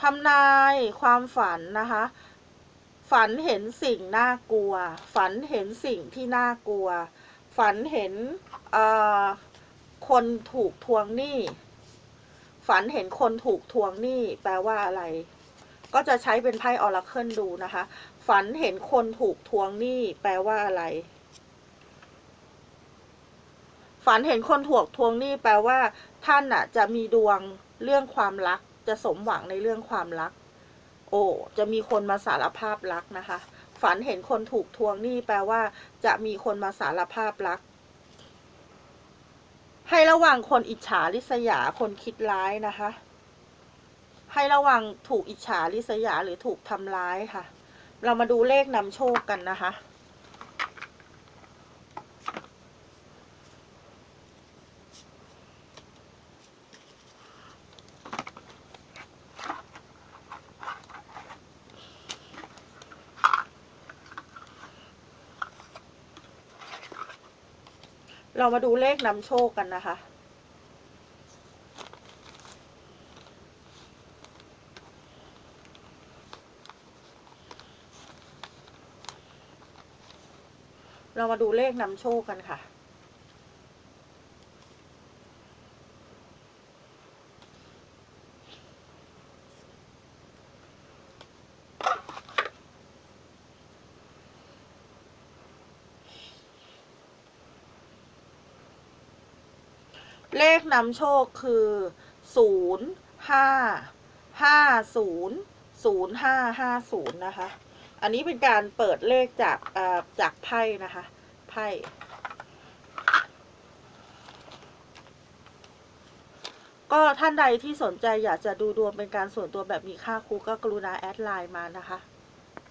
ทำนายความฝันนะคะ ฝันเห็นสิ่งน่ากลัว ฝันเห็นสิ่งที่น่ากลัว ฝันเห็นคนถูกทวงหนี้ ฝันเห็นคนถูกทวงหนี้ แปลว่าอะไร ก็จะใช้เป็นไพ่ออราเคิลดูนะคะ ฝันเห็นคนถูกทวงหนี้ แปลว่าอะไร ฝันเห็นคนถูกทวงหนี้ แปลว่า ท่านน่ะจะมีดวงเรื่องความรัก จะสมหวังในเรื่องความรัก โอ้จะมีคนมาสารภาพรักนะคะ ฝันเห็นคนถูกทวงหนี้แปลว่า จะมีคนมาสารภาพรัก ให้ระวังคนอิจฉาริษยาคนคิดร้ายนะคะ ให้ระวังถูกอิจฉาริษยาหรือถูกทำร้ายค่ะ เรามาดูเลขนำโชคกันนะคะ เรามาดูเลขนำโชคกันนะคะ เรามาดูเลขนำโชคกันค่ะ เลขนำโชคคือศูนย์ห้าห้าศูนย์ศูนย์ห้าห้าศูนย์นะคะ อันนี้เป็นการเปิดเลขจากอ่อจากไพ่นะคะไพ่ก็ท่านใดที่สนใจอยากจะดูดวงเป็นการส่วนตัวแบบมีค่าครูก็กรุณาแอดไลน์มานะคะ